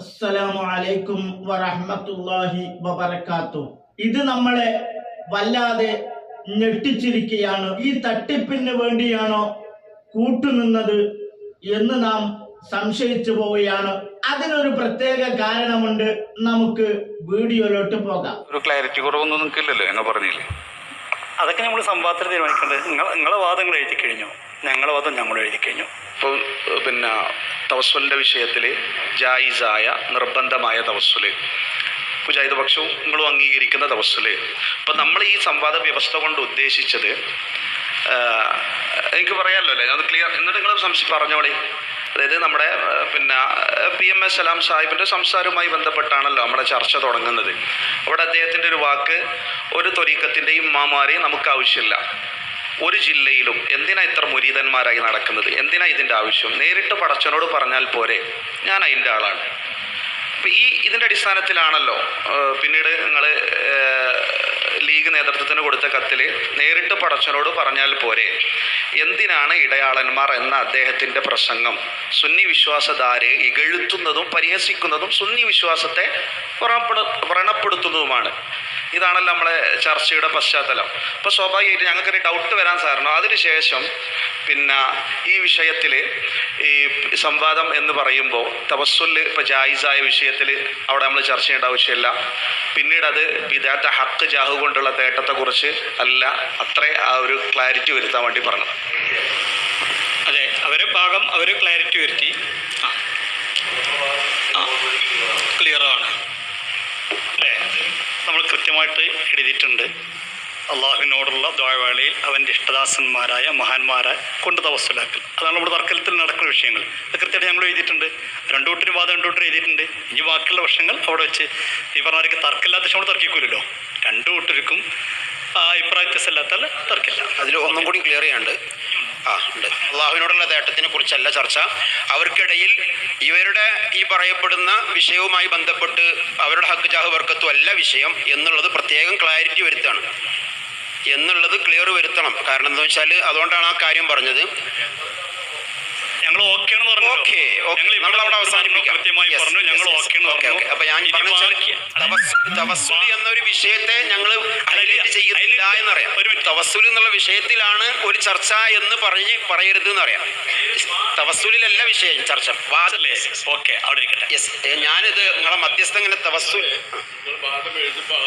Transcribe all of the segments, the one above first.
അസ്സലാമു അലൈക്കും വറഹ്മത്തുള്ളാഹി വബർക്കാത്തു ഇത് നമ്മളെ വല്ലാതെ ഞെട്ടിച്ചിരിക്കുകയാണ്. ഈ തട്ടിപ്പിന് വേണ്ടിയാണോ കൂട്ടുനിന്നത് എന്ന് നാം സംശയിച്ചു പോവുകയാണ്. അതിനൊരു പ്രത്യേക കാരണമുണ്ട്. നമുക്ക് വീഡിയോയിലോട്ട് പോകാം. ഒരു ക്ലാരിറ്റി കുറവൊന്നും നിൽക്കില്ലല്ലോ എന്നെ പറഞ്ഞില്ലേ? അതൊക്കെ നമ്മൾ സംവാദത്തിൽ തീരുമാനിക്കേണ്ടത് നിങ്ങൾ നിങ്ങളെ വാദങ്ങൾ എഴുതി കഴിഞ്ഞു. ഞങ്ങളുടെ വാദം ഞങ്ങൾ എഴുതി കഴിഞ്ഞു. ഇപ്പം പിന്നെ തവസ്വലിന്റെ വിഷയത്തിൽ ജായിസായ നിർബന്ധമായ തവസ്വൽ മുജാഹിദ് പക്ഷവും നിങ്ങളും അംഗീകരിക്കുന്ന തവസ്വൽ ഇപ്പം നമ്മൾ ഈ സംവാദ വ്യവസ്ഥ കൊണ്ട് ഉദ്ദേശിച്ചത് എനിക്ക് പറയാമല്ലോ അല്ലേ? അത് ക്ലിയർ എന്നിട്ട് നിങ്ങൾ സംശയം പറഞ്ഞോളി. അതായത് നമ്മുടെ പിന്നെ പി എം എസ് സലാം സാഹിബിന്റെ സംസാരവുമായി ബന്ധപ്പെട്ടാണല്ലോ നമ്മുടെ ചർച്ച തുടങ്ങുന്നത്. അവിടെ അദ്ദേഹത്തിന്റെ ഒരു വാക്ക് ഒരു തൊരീക്കത്തിന്റെയും മാമാരെയും നമുക്ക് ആവശ്യമില്ല. ഒരു ജില്ലയിലും എന്തിനാ ഇത്ര മുരീതന്മാരായി നടക്കുന്നത്? എന്തിനാ ഇതിന്റെ ആവശ്യം? നേരിട്ട് പടച്ചനോട് പറഞ്ഞാൽ പോരെ. ഞാൻ അതിന്റെ ആളാണ്. അപ്പം ഈ ഇതിന്റെ അടിസ്ഥാനത്തിലാണല്ലോ പിന്നീട് നിങ്ങൾ ലീഗ് നേതൃത്വത്തിന് കൊടുത്ത കത്തിൽ നേരിട്ട് പടച്ചനോട് പറഞ്ഞാൽ പോരെ. എന്തിനാണ് ഇടയാളന്മാർ എന്ന അദ്ദേഹത്തിന്റെ പ്രസംഗം? സുന്നി വിശ്വാസധാരയെ ഇകഴ്ത്തുന്നതും പരിഹസിക്കുന്നതും സുന്നി വിശ്വാസത്തെ വ്രണപ്പെടു വ്രണപ്പെടുത്തുന്നതുമാണ്. ഇതാണല്ലോ നമ്മളെ ചർച്ചയുടെ പശ്ചാത്തലം. അപ്പോൾ സ്വാഭാവികമായിട്ട് ഞങ്ങൾക്കൊരു ഡൗട്ട് വരാൻ സാറിനോ അതിനുശേഷം പിന്നെ ഈ വിഷയത്തിൽ ഈ സംവാദം എന്ന് പറയുമ്പോൾ തവസ്സുൽ ഇപ്പോൾ ജായിസായ വിഷയത്തിൽ അവിടെ നമ്മൾ ചർച്ച ചെയ്യേണ്ട ആവശ്യമില്ല. പിന്നീട് അത് വിദാത്ത ഹക്ക് ജാഹു കൊണ്ടുള്ള തേട്ടത്തെക്കുറിച്ച് അല്ല അത്ര ആ ഒരു ക്ലാരിറ്റി വരുത്താൻ വേണ്ടി പറഞ്ഞു അതെ അവരെ ഭാഗം അവർ ക്ലാരിറ്റി വരുത്തി. ആ. ക്ലിയറാണ് അല്ലേ? നമ്മൾ കൃത്യമായിട്ട് എഴുതിയിട്ടുണ്ട്. അള്ളാഹുവിനോടുള്ള ദ്വാവേളയിൽ അവന്റെ ഇഷ്ടദാസന്മാരായ മഹാന്മാരെ കൊണ്ട് തവസ്സലാക്കൽ അതാണ് നമ്മുടെ തർക്കത്തിൽ നടക്കുന്ന വിഷയങ്ങൾ. അത് കൃത്യമായിട്ട് ഞങ്ങൾ എഴുതിയിട്ടുണ്ട്. രണ്ടു കൂട്ടരും വാദം രണ്ടു കൂട്ടരും എഴുതിയിട്ടുണ്ട്. ഇനി ബാക്കിയുള്ള വർഷങ്ങൾ അവിടെ വെച്ച് ഈ പറഞ്ഞവർക്ക് തർക്കമില്ലാത്ത നമ്മൾ തർക്കിക്കൂലല്ലോ. രണ്ടു കൂട്ടർക്കും അഭിപ്രായ വ്യത്യാസമില്ലാത്താൽ തർക്കില്ല. അതിൽ ഒന്നും കൂടി ക്ലിയർ ചെയ്യാണ്ട് ആ ഉണ്ട്. അള്ളാഹുവിനോടുള്ള നേട്ടത്തിനെ കുറിച്ചല്ല ചർച്ച. അവർക്കിടയിൽ ഇവരുടെ ഈ പറയപ്പെടുന്ന വിഷയവുമായി ബന്ധപ്പെട്ട് അവരുടെ ഹക്ക് ജാഹ് വർക്കത്തും അല്ല വിഷയം എന്നുള്ളത് പ്രത്യേകം ക്ലാരിറ്റി വരുത്താണ് എന്നുള്ളത് ക്ലിയർ വരുത്തണം. കാരണം എന്താ വെച്ചാൽ അതുകൊണ്ടാണ് ആ കാര്യം പറഞ്ഞത്. ഞങ്ങൾ ഓക്കെ എന്ന് പറഞ്ഞു ഓക്കെ നമ്മൾ അവിടെ അവസാനിപ്പിക്കാം. കൃത്യമായി പറഞ്ഞു ഞങ്ങൾ. ഓക്കെ എന്ന് പറഞ്ഞു. അപ്പൊ ഞാൻ തവസ്സുലി എന്നൊരു വിഷയത്തെ ഞങ്ങൾ ഹൈലൈറ്റ് ചെയ്യുന്നില്ല എന്നറിയാം ഒരു മിനിറ്റ്. എന്നുള്ള വിഷയത്തിലാണ് ഒരു ചർച്ച എന്ന് പറഞ്ഞ് പറയരുത് എന്നറിയാം തവസ്സുലിലല്ല വിഷയം ചർച്ച. വാദല്ലേ ഓക്കെ അവിടെ ഇരിക്കട്ടെ. യെസ് ഞാനിത് നിങ്ങളെ മധ്യസ്ഥ ഇങ്ങനെ തവസ്സുൽ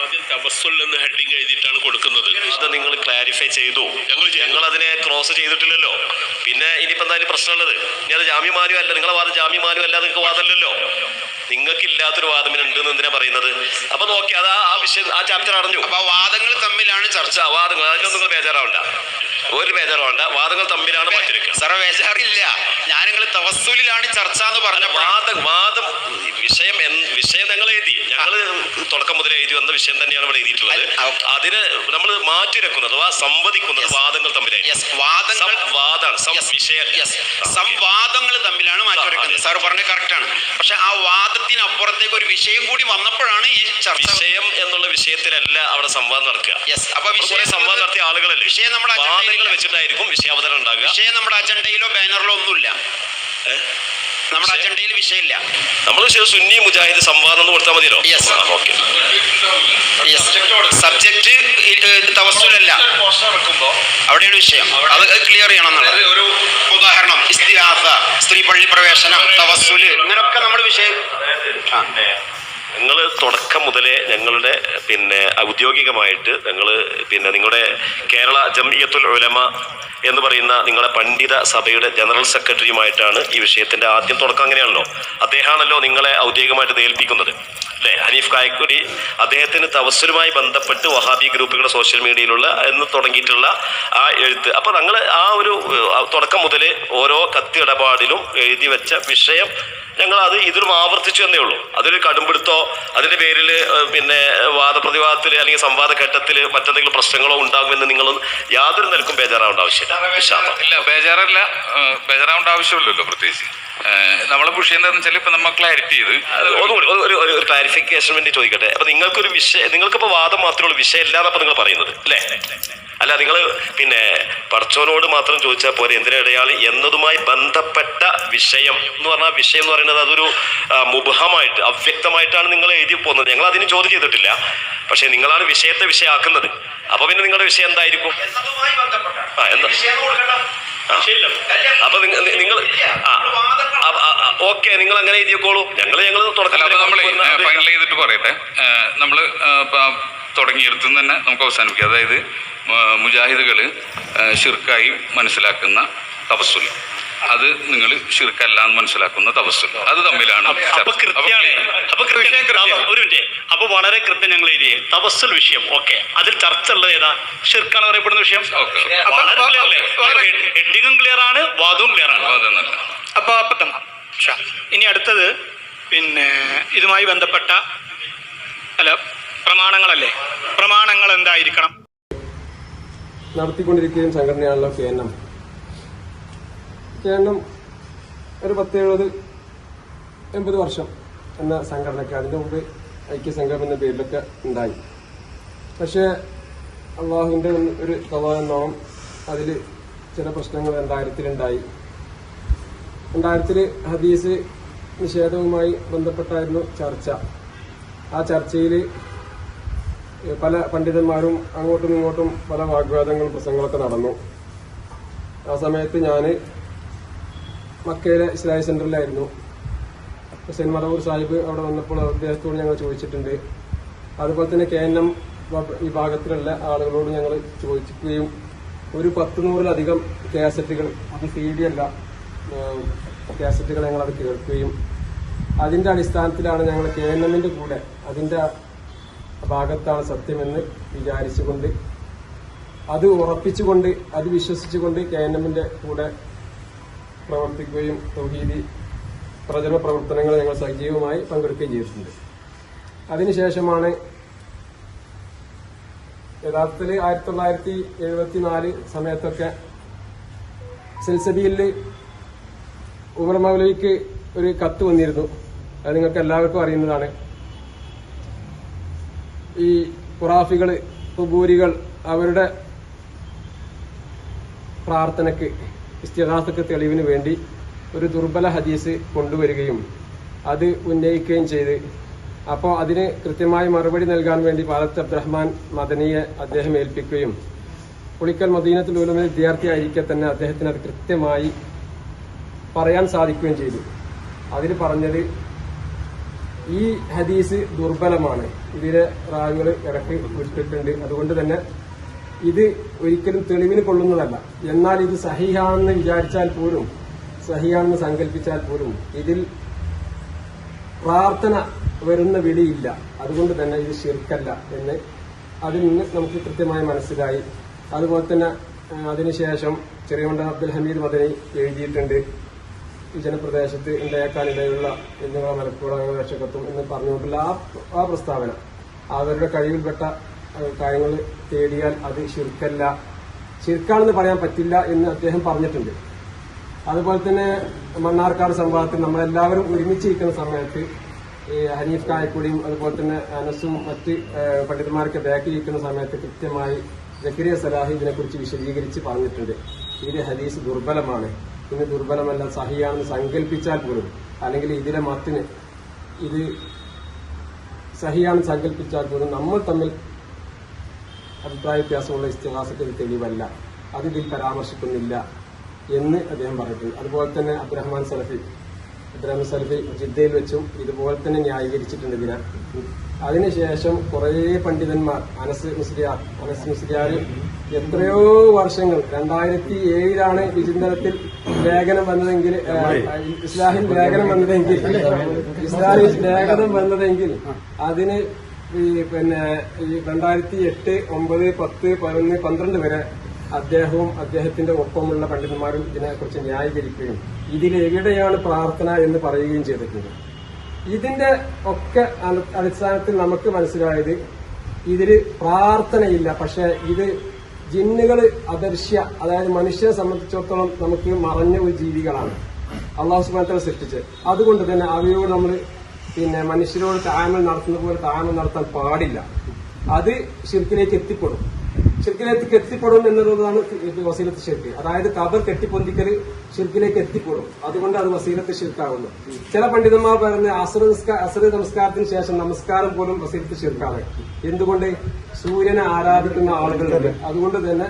ആദ്യം തപസ്സുൽ എന്ന് ഹെഡിങ് എഴുതിയിട്ടാണ് കൊടുക്കുന്നത്. അത് നിങ്ങൾ ക്ലാരിഫൈ ചെയ്തു. ഞങ്ങൾ ചെയ്തു. ഞങ്ങൾ അതിനെ ക്രോസ് ചെയ്തിട്ടില്ലല്ലോ. പിന്നെ ഇനിയിപ്പോ എന്തായാലും പ്രശ്നമുള്ളത് അത് ജാമ്യമാനും അല്ല നിങ്ങളെ വാദം ജാമ്യമാനും അല്ല നിങ്ങൾക്ക് വാദമല്ലല്ലോ. നിങ്ങൾക്ക് ഇല്ലാത്തൊരു വാദം ഉണ്ട് ഉണ്ടെന്ന് എന്തിനാ പറയുന്നത്? അപ്പൊ നോക്കി അത് ആ- വിഷയം ആ ചാപ്റ്റർ അടഞ്ഞു. അപ്പൊ വാദങ്ങൾ തമ്മിലാണ് ചർച്ച. വാദങ്ങൾ അതിനൊന്നും നിങ്ങൾ ബേജാറാവണ്ട. ഒരു ബേജാറാവണ്ട. വാദങ്ങൾ തമ്മിലാണ് മാറ്റിരിക്കുക സാറേ ബേജാറില്ല. ഞാൻ നിങ്ങൾ തവസ്സുലിലാണ് ചർച്ച എന്ന് പറഞ്ഞ വാദം വാദം വിഷയം വിഷയം ഞങ്ങൾ എഴുതി. ഞങ്ങൾ തുടക്കം മുതൽ എഴുതി വന്ന വിഷയം തന്നെയാണ് ഇവിടെ എഴുതിയിട്ടുള്ളത്. അതിന് നമ്മൾ മാറ്റിരക്കുന്നത് അഥവാ സംവദിക്കുന്നത് വാദങ്ങൾ Yes. സംവാദങ്ങൾ തമ്മിലാണ് മാറ്റിവെക്കുന്നത് സാർ പറഞ്ഞ കറക്റ്റാണ് പക്ഷെ ആ വാദത്തിനപ്പുറത്തേക്ക് ഒരു വിഷയം കൂടി വന്നപ്പോഴാണ് ഈ ചർച്ച വിഷയം എന്നുള്ള വിഷയത്തിലല്ല അവിടെ സംവാദം നടക്കുക. അപ്പൊ വിഷയം സംവാദം നടത്തിയ ആളുകളല്ലേ? വിഷയം നമ്മുടെ വാദങ്ങൾ. വെച്ചിട്ടായിരിക്കും വിഷയാവതരണം ഉണ്ടാകുക. വിഷയം നമ്മുടെ അജണ്ടയിലോ ബാനറിലോ ഒന്നുമില്ല. നമ്മുടെ അജണ്ടയിൽ വിഷയമില്ല. നമ്മൾ സുന്നി മുജാഹിദ് സംവാദം എന്ന് കൊടുത്താൽ മതിയല്ലോ? Yes. ഓക്കെ. സബ്ജക്ട് തവസ്സുലല്ല അവിടെയാണ് വിഷയം. അത് ക്ലിയർ ചെയ്യണം എന്നുള്ളത് ഒരു ഉദാഹരണം. ഇസ്തിഹാസ സ്ത്രീ പള്ളി പ്രവേശനം. തവസ്സുൽ ഇങ്ങനൊക്കെ നമ്മുടെ വിഷയം. ആ. നിങ്ങൾ തുടക്കം മുതലേ ഞങ്ങളുടെ പിന്നെ ഔദ്യോഗികമായിട്ട് ഞങ്ങൾ പിന്നെ നിങ്ങളുടെ കേരള ജംഇയത്തുൽ ഉലമ എന്ന് പറയുന്ന നിങ്ങളുടെ പണ്ഡിത സഭയുടെ ജനറൽ സെക്രട്ടറിയുമായിട്ടാണ് ഈ വിഷയത്തിന്റെ ആദ്യം തുടക്കം അങ്ങനെയാണല്ലോ. അദ്ദേഹമാണല്ലോ നിങ്ങളെ ഔദ്യോഗികമായിട്ട് ഏൽപ്പിക്കുന്നത്. ഹനീഫ് കായക്കുടി അദ്ദേഹത്തിന് തവസ്സലുമായി ബന്ധപ്പെട്ട് വഹാബി ഗ്രൂപ്പുകളുടെ സോഷ്യൽ മീഡിയയിലുള്ള എന്ന് തുടങ്ങിയിട്ടുള്ള ആ എഴുത്ത്. അപ്പോൾ ഞങ്ങൾ ആ ഒരു തുടക്കം മുതൽ ഓരോ കത്തി ഇടപാടിലും എഴുതി വെച്ച വിഷയം ഞങ്ങൾ അത് ഇതിലും ആവർത്തിച്ചു എന്നേ ഉള്ളൂ. അതൊരു കടുംപിടുത്തോ അതിന്റെ പേരിൽ പിന്നെ വാദപ്രതിവാദത്തിൽ അല്ലെങ്കിൽ സംവാദ ഘട്ടത്തിൽ മറ്റെന്തെങ്കിലും പ്രശ്നങ്ങളോ ഉണ്ടാകുമെന്ന് നിങ്ങൾ യാതൊരു നിലക്കും ബേജാറാവേണ്ട ആവശ്യമില്ല. ബേജാറല്ല ബേജാറാവേണ്ട ആവശ്യമില്ലല്ലോ പ്രത്യേകിച്ച്. നമ്മളെ പുഷ് എന്താണെന്ന് വെച്ചാൽ ഇപ്പൊ നമ്മൾ ക്ലാരിറ്റി ചെയ്ത്. ഒരു- ഒരു ക്ലാരിഫിക്കേഷൻ വേണ്ടി ചോദിക്കട്ടെ. അപ്പൊ നിങ്ങൾക്കൊരു വിഷയം നിങ്ങൾക്കിപ്പോ വാദം മാത്രമേ ഉള്ളൂ വിഷയം ഇല്ലാന്നപ്പോ നിങ്ങൾ പറയുന്നത് അല്ലേ? അല്ല നിങ്ങൾ പിന്നെ പടച്ചോനോട് മാത്രം ചോദിച്ചാൽ പോരെ എന്തിനിടയാളി എന്നതുമായി ബന്ധപ്പെട്ട വിഷയം എന്ന് പറഞ്ഞാൽ വിഷയം എന്ന് പറയുന്നത് അതൊരു മുബഹമായിട്ട് അവ്യക്തമായിട്ടാണ് നിങ്ങൾ എഴുതി പോകുന്നത്. ഞങ്ങൾ അതിന് ചോദ്യം ചെയ്തിട്ടില്ല. പക്ഷേ നിങ്ങളാണ് വിഷയത്തെ വിഷയമാക്കുന്നത്. അപ്പൊ പിന്നെ നിങ്ങളുടെ വിഷയം എന്തായിരിക്കും? ആ, എന്താ? അപ്പൊ നിങ്ങൾ നിങ്ങൾ ഓക്കെ നിങ്ങൾ അങ്ങനെ എഴുതിക്കോളൂ ഞങ്ങൾ ഞങ്ങൾ ഫൈനൽ ചെയ്തിട്ട് പറയട്ടെ. നമ്മൾ തുടങ്ങിയെടുത്തു തന്നെ നമുക്ക് അവസാനിപ്പിക്കാം. അതായത് മുജാഹിദുകൾ ഷിർക്കായി മനസ്സിലാക്കുന്ന തപസ്സുൽ അത് നിങ്ങൾ ഷിർക്കല്ല എന്ന് മനസ്സിലാക്കുന്ന തപസ് അത് തമ്മിലാണ്. ഒരു മിനിറ്റ്. അപ്പൊ വളരെ കൃത്യം ഞങ്ങൾ എഴുതി തപസ്സൽ വിഷയം. ഓക്കെ. അതിൽ ചർച്ച ഉള്ളത് ഏതാ? ഷിർക്കാണ് പറയപ്പെടുന്ന വിഷയം? ഓക്കെ. വളരെ clear അല്ലേ? ഹെഡിങ്ങും ക്ലിയർ ആണ് വാദവും ക്ലിയർ ആണ്. അപ്പൊ. ഇനി അടുത്തത് പിന്നെ ഇതുമായി ബന്ധപ്പെട്ട അല്ല പ്രമാണങ്ങളല്ലേ? പ്രമാണങ്ങൾ എന്തായിരിക്കണം? നടത്തിക്കൊണ്ടിരിക്കുകയും സംഘടനയാണല്ലോ കെ എൻ എം. കെ ഒരു പത്ത് എഴുപത് എൺപത് വർഷം എന്ന സംഘടനയ്ക്ക് അതിന്റെ മുമ്പ് ഐക്യസംഘം എന്ന പേരിലൊക്കെ ഉണ്ടായി. പക്ഷേ അള്ളാഹുവിന്റെ ഒരു കവാനാവും അതിൽ ചില പ്രശ്നങ്ങൾ രണ്ടായിരത്തിലുണ്ടായി. രണ്ടായിരത്തിൽ ഹദീസ് നിഷേധവുമായി ബന്ധപ്പെട്ടായിരുന്നു ചർച്ച. ആ ചർച്ചയിൽ പല പണ്ഡിതന്മാരും അങ്ങോട്ടും ഇങ്ങോട്ടും പല വാഗ്വാദങ്ങളും പ്രസംഗങ്ങളൊക്കെ നടന്നു. ആ സമയത്ത് ഞാൻ മക്കയിലെ ഇസ്ലാഹി സെന്ററിലായിരുന്നു. ഹുസൈൻ മറവൂർ സാഹിബ് അവിടെ വന്നപ്പോൾ അദ്ദേഹത്തോട് ഞങ്ങൾ ചോദിച്ചിട്ടുണ്ട്. അതുപോലെ തന്നെ കെ എൻ എം വിഭാഗത്തിലുള്ള ആളുകളോട് ഞങ്ങൾ ചോദിക്കുകയും ഒരു പത്ത് നൂറിലധികം കാസറ്റുകൾ അത് സി ഡി അല്ല കാസറ്റുകൾ ഞങ്ങൾ അത് കേൾക്കുകയും അതിന്റെ അടിസ്ഥാനത്തിലാണ് ഞങ്ങൾ കെ എൻ എമ്മിന്റെ കൂടെ അതിന്റെ ഭാഗത്താണ് സത്യമെന്ന് വിചാരിച്ചുകൊണ്ട് അത് ഉറപ്പിച്ചുകൊണ്ട് അത് വിശ്വസിച്ചുകൊണ്ട് കെ എൻ എമ്മിന്റെ കൂടെ പ്രവർത്തിക്കുകയും തൗഹീദി പ്രചരണ പ്രവർത്തനങ്ങൾ ഞങ്ങൾ സജീവമായി പങ്കെടുക്കുകയും ചെയ്തിട്ടുണ്ട്. അതിനുശേഷമാണ് യഥാർത്ഥത്തിൽ ആയിരത്തി തൊള്ളായിരത്തി എഴുപത്തി നാല് സമയത്തൊക്കെ സിൽസബിയിൽ ഉമർ മൗലവിക്ക് ഒരു കത്ത് വന്നിരുന്നു. അത് നിങ്ങൾക്ക് എല്ലാവർക്കും അറിയുന്നതാണ്. ഈ ഖുറാഫികൾ കുബൂരികൾ അവരുടെ പ്രാർത്ഥനയ്ക്ക് ഇസ്തിഹാസക്ക് തെളിവിന് വേണ്ടി ഒരു ദുർബല ഹദീസ് കൊണ്ടുവരികയും അത് ഉന്നയിക്കുകയും ചെയ്ത്. അപ്പോൾ അതിന് കൃത്യമായി മറുപടി നൽകാൻ വേണ്ടി പാലത്ത് അബ്ദുറഹ്മാൻ മദനിയെ അദ്ദേഹം ഏൽപ്പിക്കുകയും പുളിക്കൽ മദീനത്തിൽ ഉലമ വിദ്യാർത്ഥിയായിരിക്കെ തന്നെ അദ്ദേഹത്തിന് അത് കൃത്യമായി പറയാൻ സാധിക്കുകയും ചെയ്തു. അതിൽ പറഞ്ഞത് ഈ ഹദീസ് ദുർബലമാണ്. ഇതിലെ റാവുകൾ ഇടയ്ക്ക് വിട്ടിട്ടുണ്ട്. അതുകൊണ്ട് തന്നെ ഇത് ഒരിക്കലും തെളിവിന് കൊള്ളുന്നതല്ല. എന്നാൽ ഇത് സഹിയാണെന്ന് വിചാരിച്ചാൽ പോലും സഹിയാണെന്ന് സങ്കല്പിച്ചാൽ പോലും ഇതിൽ പ്രാർത്ഥന വരുന്ന വിളിയില്ല. അതുകൊണ്ട് തന്നെ ഇത് ശിർക്കല്ല എന്ന് അതിൽ നിന്ന് നമുക്ക് കൃത്യമായി മനസ്സിലായി. അതുപോലെ തന്നെ അതിനുശേഷം ചെറിയമുണ്ട അബ്ദുൽ ഹമീദ് മദനി എഴുതിയിട്ടുണ്ട്. ഈ ജനപ്രദേശത്ത് ഉണ്ടാക്കാനിടയുള്ള എന്നിവ മലപ്പുറം രക്ഷകത്വം എന്ന് പറഞ്ഞുകൊണ്ടുള്ള ആ ആ പ്രസ്താവന. അവരുടെ കഴിവിൽപ്പെട്ട കാര്യങ്ങൾ തേടിയാൽ അത് ശിർക്കല്ല. ശിർക്കാണെന്ന് പറയാൻ പറ്റില്ല എന്ന് അദ്ദേഹം പറഞ്ഞിട്ടുണ്ട്. അതുപോലെ തന്നെ മണ്ണാർക്കാട് സംഭവത്തിൽ നമ്മളെല്ലാവരും ഒരുമിച്ചിരിക്കുന്ന സമയത്ത് ഈ ഹനീഫ് കായക്കുടിയും അതുപോലെ തന്നെ അനസും മറ്റ് പണ്ഡിതന്മാരൊക്കെ ബാക്കിലിരിക്കുന്ന സമയത്ത് കൃത്യമായി ജക്കരിയ സലാഹി ഇതിനെക്കുറിച്ച് വിശദീകരിച്ച് പറഞ്ഞിട്ടുണ്ട്. ഇത് ഹദീസ് ദുർബലമാണ്. ഇന്ന് ദുർബലമല്ല സഹിയാണെന്ന് സങ്കല്പിച്ചാൽ പോലും. അല്ലെങ്കിൽ ഇതിലെ മത്തിന് ഇത് സഹിയാണെന്ന് സങ്കല്പിച്ചാൽ പോലും നമ്മൾ തമ്മിൽ അഭിപ്രായ വ്യത്യാസമുള്ള ഇസ്തിഹാസത്തിൽ തെളിവല്ല. അത് ഇതിൽ പരാമർശിക്കുന്നില്ല എന്ന് അദ്ദേഹം പറഞ്ഞിട്ടുണ്ട്. അതുപോലെ തന്നെ അബ്ദുറഹ്മാൻ സലഫി അബ്ദുറഹ്മാൻ സലഫി ജിദ്ദയിൽ വെച്ചും ഇതുപോലെ തന്നെ ന്യായീകരിച്ചിട്ടുണ്ട് ഇതിനെ. അതിനുശേഷം കുറേ പണ്ഡിതന്മാർ അനസ് മുസ്ലിയാർ അനസ് മുസ്ലിയാർ എത്രയോ വർഷങ്ങൾ രണ്ടായിരത്തി ഏഴിലാണ് വിചിന്തനത്തിൽ ലേഖനം വന്നതെങ്കിൽ ഇസ്ലാഹിൽ ലേഖനം വന്നതെങ്കിൽ ഇസ്ലാഹിൽ ലേഖനം വന്നതെങ്കിൽ അതിന് ഈ പിന്നെ ഈ രണ്ടായിരത്തി എട്ട് ഒമ്പത് പത്ത് പതിനൊന്ന് പന്ത്രണ്ട് വരെ അദ്ദേഹവും അദ്ദേഹത്തിന്റെ ഒപ്പമുള്ള പണ്ഡിതന്മാരും ഇതിനെക്കുറിച്ച് ന്യായീകരിക്കുകയും ഇതിൽ എവിടെയാണ് പ്രാർത്ഥന എന്ന് പറയുകയും ചെയ്തിട്ടുണ്ട്. ഇതിന്റെ ഒക്കെ അടി- അടിസ്ഥാനത്തിൽ നമുക്ക് മനസ്സിലായത് ഇതിൽ പ്രാർത്ഥനയില്ല പക്ഷെ ഇത് ജിന്നുകൾ അദർശ്യ അതായത് മനുഷ്യനെ സംബന്ധിച്ചിടത്തോളം നമുക്ക് മറഞ്ഞ ഒരു ജീവികളാണ്. അള്ളാഹു സുബാനത്തെ സൃഷ്ടിച്ച് അതുകൊണ്ട് തന്നെ അവയോട് നമ്മൾ പിന്നെ മനുഷ്യരോട് താമൽ നടത്തുന്ന പോലെ താമൽ നടത്താൻ പാടില്ല. അത് ശിർക്കിലേക്ക് എത്തിപ്പെടും. ഷിർക്കിലേക്ക് എത്തിപ്പെടും എന്നുള്ളതാണ് വസീലത്ത് ഷിർക്ക് അതായത് കബർ കെട്ടിപ്പൊന്തിക്കൽ ഷിർക്കിലേക്ക് എത്തിപ്പെടും. അതുകൊണ്ട് അത് വസീലത്ത് ഷിർക്കാവുന്നു ചില പണ്ഡിതന്മാർ പറയുന്നത് അസുര അസർ നമസ്കാരത്തിന് ശേഷം നമസ്കാരം പോലും വസീലത്ത് ഷിർക്കാണ് എന്തുകൊണ്ട്? സൂര്യനെ ആരാധിക്കുന്ന ആളുകളുണ്ട്. അതുകൊണ്ട് തന്നെ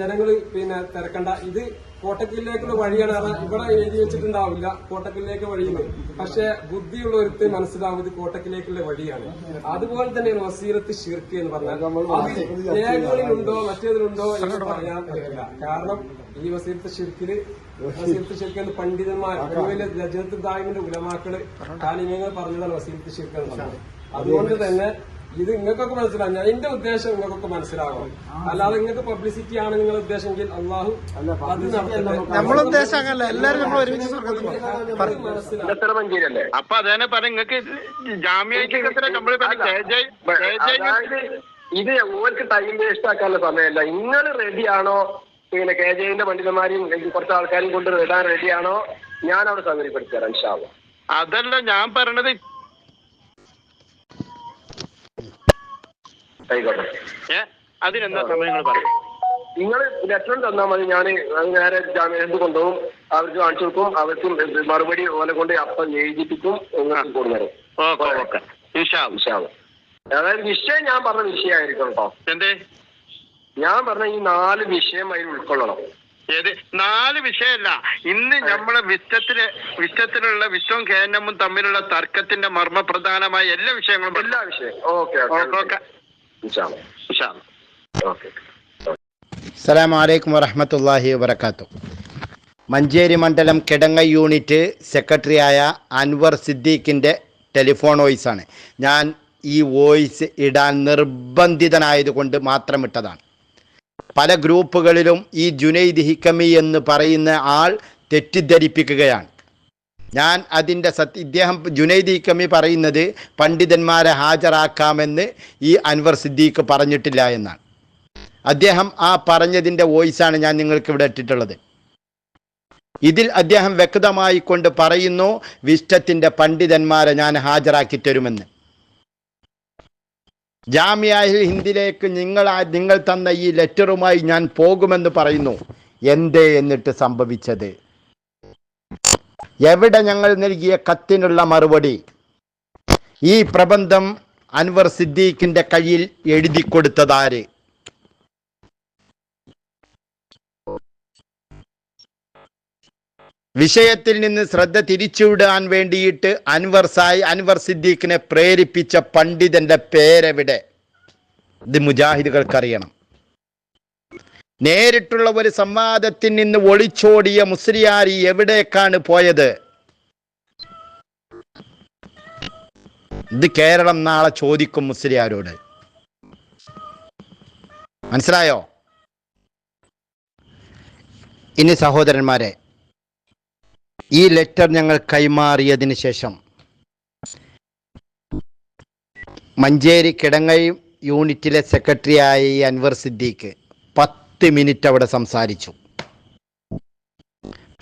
ജനങ്ങൾ പിന്നെ തിരക്കണ്ട. ഇത് കോട്ടക്കലിലേക്കുള്ള വഴിയാണ് അത് ഇവിടെ എഴുതി വെച്ചിട്ടുണ്ടാവില്ല കോട്ടക്കലിലേക്ക് വഴിയാണ്. പക്ഷെ ബുദ്ധിയുള്ള ഒരുത്ത് മനസ്സിലാവും ഇത് കോട്ടക്കലിലേക്കുള്ള വഴിയാണ്. അതുപോലെ തന്നെ വസീറത്ത് ഷിർക്ക് എന്ന് പറഞ്ഞാൽ അത് രേഖകളിലുണ്ടോ മറ്റേതിലുണ്ടോ എന്ന് പറയാൻ പറ്റില്ല. കാരണം ഈ വസീലത്ത് ഷിർക്കിൽ വസീലത്ത് ഷിർക്ക് എന്ന് പണ്ഡിതന്മാർ അതുപോലെ ലജത്ത് ദായിമിന്റെ ഉലമാക്കൾ കാലിമ്യങ്ങൾ പറഞ്ഞതാണ് വസീലത്ത് ഷിർക്ക് എന്ന് പറഞ്ഞത് അതുകൊണ്ട് തന്നെ ഇത് നിങ്ങൾക്കൊക്കെ മനസ്സിലാവും. ഞാൻ എന്റെ ഉദ്ദേശം നിങ്ങൾക്കൊക്കെ മനസ്സിലാവും. അല്ലാതെ നിങ്ങൾക്ക് പബ്ലിസിറ്റി ആണ് നിങ്ങളുടെ ഉദ്ദേശമെങ്കിൽ അള്ളാഹു അത് നമ്മളെ ഉദ്ദേശം അങ്ങനല്ല. എല്ലാരും നമ്മൾ ഒരുമിച്ച് സ്വർഗത്തിൽ പോകും മനസ്സിലാവും. മഞ്ചേരിയല്ലേ? അപ്പൊ അതന്നെ പറഞ്ഞ നിങ്ങൾക്ക് ഇത് ഓർക്ക് ടൈം വേസ്റ്റ് ആക്കാനുള്ള സമയമല്ല. നിങ്ങൾ റെഡിയാണോ പിന്നെ കെ ജെന്റെ പണ്ഡിതന്മാരെയും കുറച്ച് ആൾക്കാരും കൊണ്ട് ഇടാൻ റെഡിയാണോ ഞാൻ അവിടെ സൗകര്യപ്പെടുത്തി തരാം അതല്ല ഞാൻ പറയണത് ആയിക്കോട്ടെ. ഏ? അതിനെന്താ സമയങ്ങൾ പറയും. നിങ്ങൾ ലെറ്റർ തന്നാൽ മതി. ഞാൻ നേരെ ജാമ്യം കൊണ്ടുപോകും. അവർക്ക് കാണിച്ചു കൊടുക്കും. അവർക്ക് മറുപടി ഓലെ കൊണ്ട് അപ്പം എഴുതിപ്പിക്കും. നിങ്ങൾക്ക് കൊടുക്കും. അതായത് വിഷയം ഞാൻ പറഞ്ഞ വിഷയമായിരിക്കും കേട്ടോ. എന്തേ? ഞാൻ പറഞ്ഞ ഈ നാല് വിഷയം അതിൽ ഉൾക്കൊള്ളണം. ഏത്? നാല് വിഷയമല്ല. ഇന്ന് നമ്മളെ വിശ്വത്തിലെ വിശ്വത്തിലുള്ള വിശ്വം കേന്ദ്രമും തമ്മിലുള്ള തർക്കത്തിന്റെ മർമ്മ പ്രധാനമായ എല്ലാ വിഷയങ്ങളും. എല്ലാ വിഷയം. Okay okay. അലൈക്കും വറഹമത്തല്ലാഹി വബർക്കാത്തു മഞ്ചേരി മണ്ഡലം കിടങ്ങ യൂണിറ്റ് സെക്രട്ടറിയായ അൻവർ സിദ്ദീഖിന്റെ ടെലിഫോൺ വോയിസ് ആണ് ഞാൻ ഈ വോയിസ് ഇടാൻ നിർബന്ധിതനായതുകൊണ്ട് മാത്രം ഇട്ടതാണ് പല ഗ്രൂപ്പുകളിലും ഈ ജുനൈദ് ഹിക്കമി എന്ന് പറയുന്ന ആൾ തെറ്റിദ്ധരിപ്പിക്കുകയാണ്. ഞാൻ അതിന്റെ സത്യ ഇദ്ദേഹം ജുനൈദ് കമ്മി പറയുന്നത് പണ്ഡിതന്മാരെ ഹാജരാക്കാമെന്ന് ഈ അൻവർ സിദ്ദീഖ് പറഞ്ഞിട്ടില്ല എന്നാണ്. അദ്ദേഹം ആ പറഞ്ഞതിന്റെ വോയിസാണ് ഞാൻ നിങ്ങൾക്ക് ഇവിടെ ഇട്ടിട്ടുള്ളത്. ഇതിൽ അദ്ദേഹം വ്യക്തമായി കൊണ്ട് പറയുന്നു വിഷ്ടത്തിന്റെ പണ്ഡിതന്മാരെ ഞാൻ ഹാജരാക്കി തരുമെന്ന്. ജാമ്യാഹിൽ ഹിന്ദിലേക്ക് നിങ്ങൾ നിങ്ങൾ തന്ന ഈ ലെറ്ററുമായി ഞാൻ പോകുമെന്ന് പറയുന്നു. എന്തേ എന്നിട്ട് സംഭവിച്ചത്? എവിടെ ഞങ്ങൾ നൽകിയ കത്തിനുള്ള മറുപടി? ഈ പ്രബന്ധം അൻവർ സിദ്ദീഖിന്റെ കയ്യിൽ എഴുതി കൊടുത്തതാര് വിഷയത്തിൽ നിന്ന് ശ്രദ്ധ തിരിച്ചുവിടാൻ വേണ്ടിയിട്ട് അൻവർ സായി അൻവർ സിദ്ദീഖിനെ പ്രേരിപ്പിച്ച പണ്ഡിതന്റെ പേരെവിടെ? ഇത് മുജാഹിദുകൾക്കറിയണം. നേരിട്ടുള്ള ഒരു സംവാദത്തിൽ നിന്ന് ഒളിച്ചോടിയ മുസ്ലിയാരി എവിടേക്കാണ് പോയത്? ഇത് കേരളം നാളെ ചോദിക്കും മുസ്ലിയാരോട്. മനസ്സിലായോ? ഇനി സഹോദരന്മാരെ ഈ ലെറ്റർ ഞങ്ങൾ കൈമാറിയതിന് ശേഷം മഞ്ചേരി കിടങ്ങൈ യൂണിറ്റിലെ സെക്രട്ടറിയായ അൻവർ സിദ്ദീഖ് പത്ത് മിനിറ്റ് അവിടെ സംസാരിച്ചു.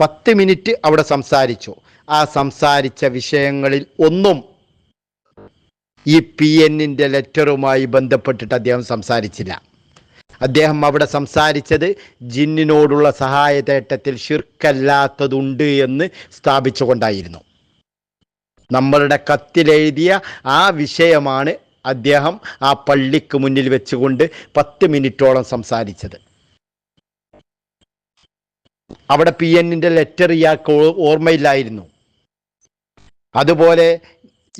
പത്ത് മിനിറ്റ് അവിടെ സംസാരിച്ചു. ആ സംസാരിച്ച വിഷയങ്ങളിൽ ഒന്നും ഈ പി എന്നിന്റെ ലെറ്ററുമായി ബന്ധപ്പെട്ടിട്ട് അദ്ദേഹം സംസാരിച്ചില്ല. അദ്ദേഹം അവിടെ സംസാരിച്ചത് ജിന്നിനോടുള്ള സഹായതേട്ടത്തിൽ ഷിർക്കല്ലാത്തതുണ്ട് എന്ന് സ്ഥാപിച്ചുകൊണ്ടായിരുന്നു. നമ്മളുടെ കത്തിലെഴുതിയ ആ വിഷയമാണ് അദ്ദേഹം ആ പള്ളിക്ക് മുന്നിൽ വെച്ചുകൊണ്ട് പത്ത് മിനിറ്റോളം സംസാരിച്ചത്. അവിടെ പി എന്നിന്റെ ലെറ്റർ ഇയാൾക്ക് ഓർമ്മയില്ലായിരുന്നു. അതുപോലെ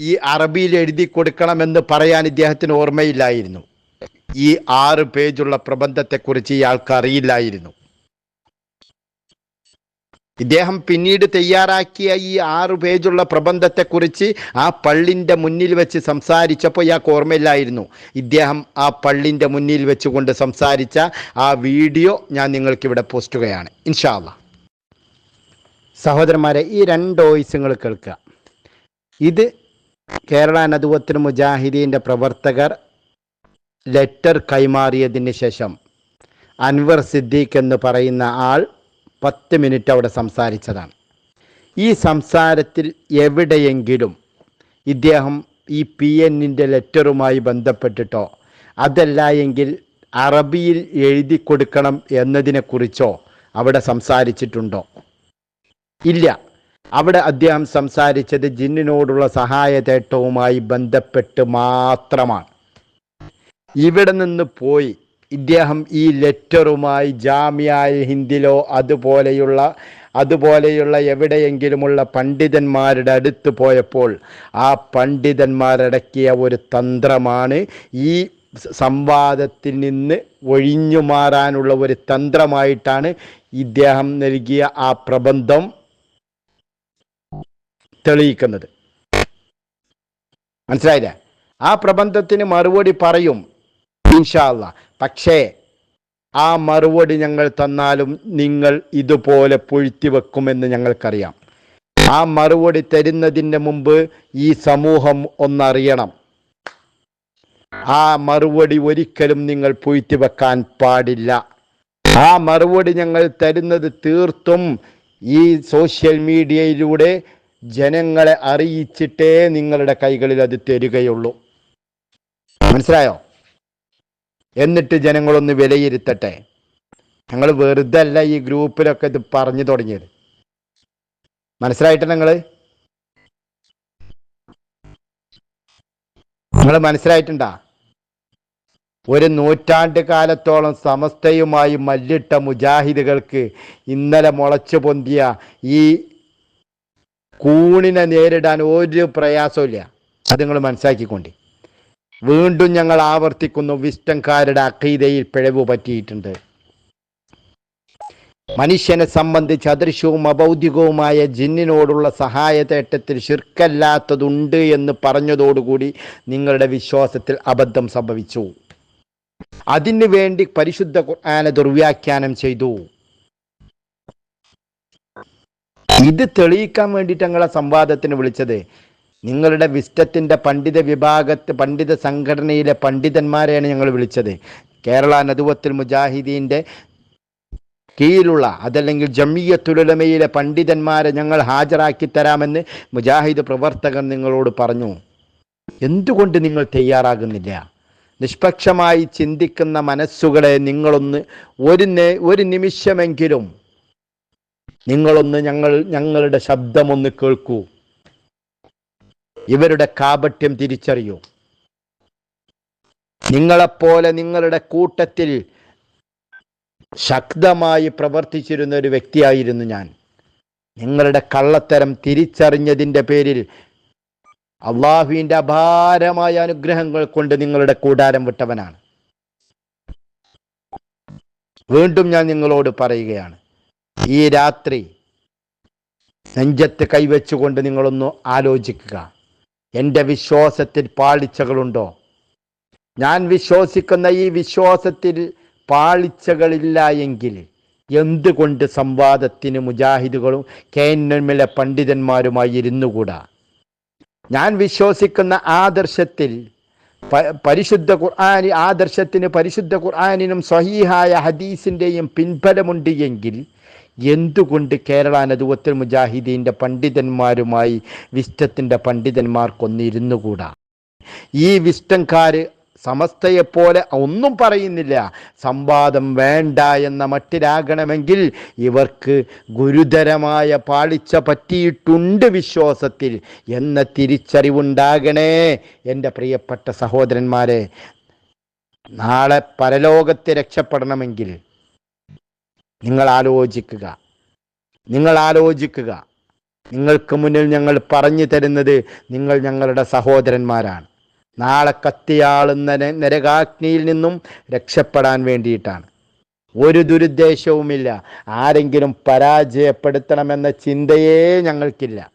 ഈ അറബിയിൽ എഴുതി കൊടുക്കണമെന്ന് പറയാൻ ഇദ്ദേഹത്തിന് ഓർമ്മയില്ലായിരുന്നു. ഈ ആറ് പേജുള്ള പ്രബന്ധത്തെക്കുറിച്ച് ഇയാൾക്ക് അറിയില്ലായിരുന്നു. ഇദ്ദേഹം പിന്നീട് തയ്യാറാക്കിയ ഈ ആറ് പേജുള്ള പ്രബന്ധത്തെക്കുറിച്ച് ആ പള്ളിന്റെ മുന്നിൽ വെച്ച് സംസാരിച്ചപ്പോൾ ഇയാൾക്ക് ഓർമ്മയില്ലായിരുന്നു. ഇദ്ദേഹം ആ പള്ളിന്റെ മുന്നിൽ വെച്ചുകൊണ്ട് സംസാരിച്ച ആ വീഡിയോ ഞാൻ നിങ്ങൾക്കിവിടെ പോസ്റ്റുകയാണ്. ഇൻഷാല്ല സഹോദരന്മാരെ ഈ രണ്ട് വോയിസുകൾ കേൾക്കുക. ഇത് കേരള നദുവത്തിന് മുജാഹിദീന്റെ പ്രവർത്തകർ ലെറ്റർ കൈമാറിയതിന് ശേഷം അൻവർ സിദ്ദീഖ് എന്ന് പറയുന്ന ആൾ പത്ത് മിനിറ്റ് അവിടെ സംസാരിച്ചതാണ്. ഈ സംസാരത്തിൽ എവിടെയെങ്കിലും ഇദ്ദേഹം ഈ പി എന്നിന്റെ ലെറ്ററുമായി ബന്ധപ്പെട്ടിട്ടോ അതല്ല എങ്കിൽ അറബിയിൽ എഴുതി കൊടുക്കണം എന്നതിനെക്കുറിച്ചോ അവിടെ സംസാരിച്ചിട്ടുണ്ടോ? ഇല്ല. അവിടെ അദ്ദേഹം സംസാരിച്ചത് ജിന്നിനോടുള്ള സഹായതേട്ടവുമായി ബന്ധപ്പെട്ട് മാത്രമാണ്. ഇവിടെ നിന്ന് പോയി ഇദ്ദേഹം ഈ ലെറ്ററുമായി ജാമ്യായ ഹിന്ദിലോ അതുപോലെയുള്ള അതുപോലെയുള്ള എവിടെയെങ്കിലുമുള്ള പണ്ഡിതന്മാരുടെ അടുത്ത് പോയപ്പോൾ ആ പണ്ഡിതന്മാരടക്കിയ ഒരു തന്ത്രമാണ് ഈ സംവാദത്തിൽ നിന്ന് ഒഴിഞ്ഞു മാറാനുള്ള ഒരു തന്ത്രമായിട്ടാണ് ഇദ്ദേഹം നൽകിയ ആ പ്രബന്ധം തെളിയിക്കുന്നത്. മനസ്സിലായില്ലേ? ആ പ്രബന്ധത്തിന് മറുപടി പറയും ഇൻഷാല്ല പക്ഷേ ആ മറുപടി ഞങ്ങൾ തന്നാലും നിങ്ങൾ ഇതുപോലെ പൊഴുത്തി വെക്കുമെന്ന് ഞങ്ങൾക്കറിയാം. ആ മറുപടി തരുന്നതിന് മുമ്പ് ഈ സമൂഹം ഒന്നറിയണം. ആ മറുപടി ഒരിക്കലും നിങ്ങൾ പൊഴുത്തി വെക്കാൻ പാടില്ല. ആ മറുപടി ഞങ്ങൾ തരുന്നത് തീർത്തും ഈ സോഷ്യൽ മീഡിയയിലൂടെ ജനങ്ങളെ അറിയിച്ചിട്ടേ നിങ്ങളുടെ കൈകളിൽ അത് തരികയുള്ളൂ. മനസ്സിലായോ? എന്നിട്ട് ജനങ്ങളൊന്ന് വിലയിരുത്തട്ടെ. ഞങ്ങൾ വെറുതെ അല്ല ഈ ഗ്രൂപ്പിലൊക്കെ ഇത് പറഞ്ഞു തുടങ്ങിയത്. മനസ്സിലായിട്ടുണ്ട് നിങ്ങൾ നിങ്ങൾ മനസ്സിലായിട്ടുണ്ടാ? ഒരു നൂറ്റാണ്ട് കാലത്തോളം സമസ്തയുമായി മല്ലിട്ട മുജാഹിദുകൾക്ക് ഇന്നലെ മുളച്ചു പൊന്തിയ ഈ കൂണിനെ നേരിടാൻ ഒരു പ്രയാസമില്ല അത് നിങ്ങൾ മനസ്സിലാക്കിക്കൊണ്ട്. വീണ്ടും ഞങ്ങൾ ആവർത്തിക്കുന്നു വിഷ്ടംകാരുടെ അഖീദയിൽ പിഴവ് പറ്റിയിട്ടുണ്ട്. മനുഷ്യനെ സംബന്ധിച്ച് അദൃശ്യവും അബൗദ്ധികവുമായ ജിന്നിനോടുള്ള സഹായതേട്ടത്തിൽ ശിർക്കല്ലാത്തതുണ്ട് എന്ന് പറഞ്ഞതോടുകൂടി നിങ്ങളുടെ വിശ്വാസത്തിൽ അബദ്ധം സംഭവിച്ചു. അതിനു വേണ്ടി പരിശുദ്ധ ഖുർആനെ ദുർവ്യാഖ്യാനം ചെയ്തു. ഇത് തെളിയിക്കാൻ വേണ്ടിയിട്ട് ഞങ്ങളെ സംവാദത്തിന് വിളിച്ചത്. നിങ്ങളുടെ വിസ്റ്റത്തിന്റെ പണ്ഡിത വിഭാഗത്ത് പണ്ഡിത സംഘടനയിലെ പണ്ഡിതന്മാരെയാണ് ഞങ്ങൾ വിളിച്ചത്. കേരള നദുവത്തിൽ മുജാഹിദീന്റെ കീഴിലുള്ള അതല്ലെങ്കിൽ ജമിയത്തുലമയിലെ പണ്ഡിതന്മാരെ ഞങ്ങൾ ഹാജരാക്കി തരാമെന്ന് മുജാഹിദ് പ്രവർത്തകൻ നിങ്ങളോട് പറഞ്ഞു. എന്തുകൊണ്ട് നിങ്ങൾ തയ്യാറാകുന്നില്ല? നിഷ്പക്ഷമായി ചിന്തിക്കുന്ന മനസ്സുകളെ നിങ്ങളൊന്ന് ഒരു ഒരു നിമിഷമെങ്കിലും നിങ്ങളൊന്ന് ഞങ്ങൾ ഞങ്ങളുടെ ശബ്ദമൊന്ന് കേൾക്കൂ. ഇവരുടെ കാപട്യം തിരിച്ചറിയൂ. നിങ്ങളെപ്പോലെ നിങ്ങളുടെ കൂട്ടത്തിൽ ശക്തമായി പ്രവർത്തിച്ചിരുന്ന ഒരു വ്യക്തിയായിരുന്നു ഞാൻ. നിങ്ങളുടെ കള്ളത്തരം തിരിച്ചറിഞ്ഞതിന്റെ പേരിൽ അള്ളാഹുവിന്റെ അപാരമായ അനുഗ്രഹങ്ങൾ കൊണ്ട് നിങ്ങളുടെ കൂടാരം വിട്ടവനാണ്. വീണ്ടും ഞാൻ നിങ്ങളോട് പറയുകയാണ് ഈ രാത്രി നെഞ്ചത്ത് കൈവച്ചുകൊണ്ട് നിങ്ങളൊന്ന് ആലോചിക്കുക. എന്റെ വിശ്വാസത്തിൽ പാളിച്ചകളുണ്ടോ? ഞാൻ വിശ്വസിക്കുന്ന ഈ വിശ്വാസത്തിൽ പാളിച്ചകളില്ല എങ്കിൽ എന്തുകൊണ്ട് സംവാദത്തിന് മുജാഹിദുകളും കെ പണ്ഡിതന്മാരുമായി ഇരുന്നുകൂടാ? ഞാൻ വിശ്വസിക്കുന്ന ആദർശത്തിൽ പരിശുദ്ധ ഖുർആാനി ആദർശത്തിന് പരിശുദ്ധ ഖുർആാനിനും സ്വഹീഹായ ഹദീസിന്റെയും പിൻബലമുണ്ട് എങ്കിൽ എന്തുകൊണ്ട് കേരള നദുവത്തിൽ മുജാഹിദീന്റെ പണ്ഡിതന്മാരുമായി വിസ്റ്റത്തിന്റെ പണ്ഡിതന്മാർക്കൊന്നിരുന്നുകൂടാ? ഈ വിഷ്ടംകാർ സമസ്തയെപ്പോലെ ഒന്നും പറയുന്നില്ല. സംവാദം വേണ്ട എന്ന മട്ടിലാകണമെങ്കിൽ ഇവർക്ക് ഗുരുതരമായ പാളിച്ച പറ്റിയിട്ടുണ്ട് വിശ്വാസത്തിൽ. എന്ന തിരിച്ചറിവുണ്ടാകണേ എന്റെ പ്രിയപ്പെട്ട സഹോദരന്മാരെ. നാളെ പരലോകത്തെ രക്ഷപ്പെടണമെങ്കിൽ നിങ്ങൾ ആലോചിക്കുക നിങ്ങൾ ആലോചിക്കുക നിങ്ങൾക്ക് മുന്നിൽ ഞങ്ങൾ പറഞ്ഞു തരുന്നത് നിങ്ങൾ ഞങ്ങളുടെ സഹോദരന്മാരാണ്. നാളെ കത്തിയാളുന്ന നരകാഗ്നിയിൽ നിന്നും രക്ഷപ്പെടാൻ വേണ്ടിയിട്ടാണ്. ഒരു ദുരുദ്ദേശവുമില്ല. ആരെങ്കിലും പരാജയപ്പെടുത്തണമെന്ന ചിന്തയേ ഞങ്ങൾക്കില്ല.